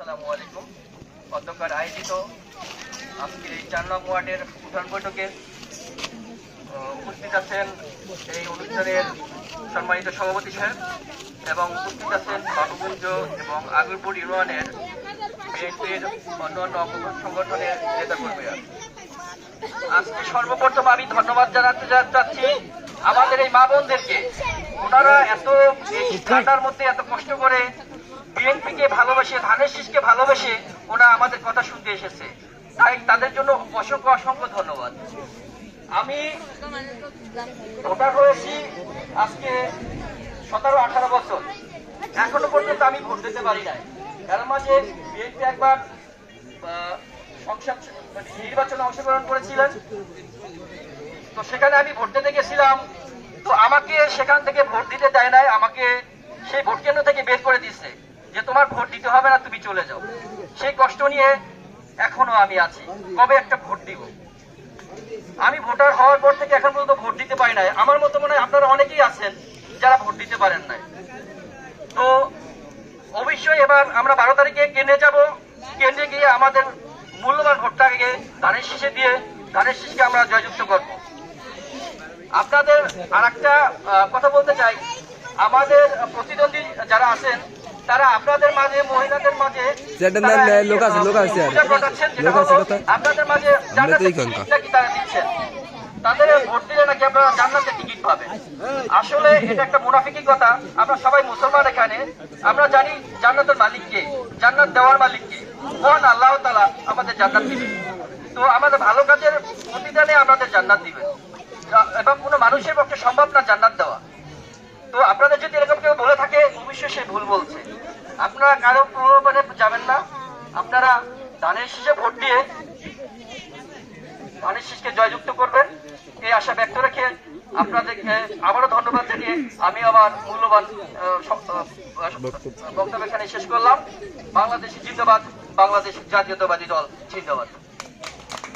আসসালামু আলাইকুম। অধ্যক্ষার আয়োজিত আজকের এই চার নং ওয়ার্ডের উঠান বৈঠকে উপস্থিত আছেন এই অনুষ্ঠানের সম্মানিত সভাপতি সাহেব এবং উপস্থিত আছেন বাবুগঞ্জ এবং আগরপুর ইউনিয়নের বিএনপির অন্যান্য সংগঠনের নেতাকর্মীরা। আজকে সর্বপ্রথম আমি ধন্যবাদ জানাতে চাচ্ছি আমাদের এই মা বোনদেরকে। ওনারা এত এই মধ্যে এত কষ্ট করে বিএনপিকে ভালোবেসে, ধানের শীষকে ভালোবেসে, ওরা আমাদের কথা শুনতে এসেছে। তাই তাদের জন্য অসংখ্য অসংখ্য ধন্যবাদ। আমি ভোটার হয়েছি আজকে সতেরো, আঠারো বছর। এখনও পর্যন্ত আমি ভোট দিতে পারি নাই। তার মাঝে বিএনপি একবার সংসদ মানে নির্বাচনে অংশগ্রহণ করেছিলেন। তো সেখানে আমি ভোট দিতে গেছিলাম। তো আমাকে সেখান থেকে ভোট দিতে দেয় নাই, আমাকে সেই ভোট কেন্দ্র থেকে বের করে দিচ্ছে যে তোমার ভোট দিতে হবে না, তুমি চলে যাও। সেই কষ্ট নিয়ে এখনও আমি আছি। কবে একটা ভোট দিব? আমি ভোটার হওয়ার পর থেকে এখন পর্যন্ত ভোট দিতে পারি নাই। আমার মতো মনে হয় আপনারা অনেকেই আছেন যারা ভোট দিতে পারেন নাই। তো অবশ্যই এবার আমরা বারো তারিখে কেন্দ্রে যাব। কেন্দ্রে গিয়ে আমাদের মূল্যবান ভোটটাকে ধানের শীষে দিয়ে ধানের শীষকে আমরা জয়যুক্ত করব। আপনাদের আর কথা বলতে চাই। আমাদের প্রতিদ্বন্দ্বী যারা আছেন তারা আপনাদের মাঝে মহিলাদের মাঝে যেটা না, তারা না, এই, লোক আছে, লোক আছে আর। পূজা করছেন, যেটা লোক আছে কথা। আপনাদের মাঝে তারা দিচ্ছেন? তাদের ভোট দিলে নাকি আপনারা টিকিট আসলে এটা একটা মুনাফিকি কথা। আমরা সবাই মুসলমান এখানে। আমরা জানি জান্নাতের মালিক কে? জান্নাত দেওয়ার মহান আল্লাহ তালা আমাদের জান্নাত দিবেন। তো আমাদের ভালো কাজের প্রতিদানে আমাদের জান্নাত দিবেন। এবং কোনো মানুষের পক্ষে সম্ভব না জান্নাত দেওয়া। তো আপনাদের যদি এরকম কেউ বলে থাকে অবশ্যই সে ভুল বলছে। আপনারা কারও প্রলোভনে যাবেন না। আপনারা ধানের শীষে ভোট দিয়ে ধানের শীষকে জয়যুক্ত করবেন। এই আশা ব্যক্ত রেখে আপনাদেরকে আবারও ধন্যবাদ জানিয়ে আমি আমার মূল্যবান বক্তব্য এখানে শেষ করলাম। বাংলাদেশ জিন্দাবাদ বাংলাদেশ জাতীয়তাবাদী দল জিন্দাবাদ।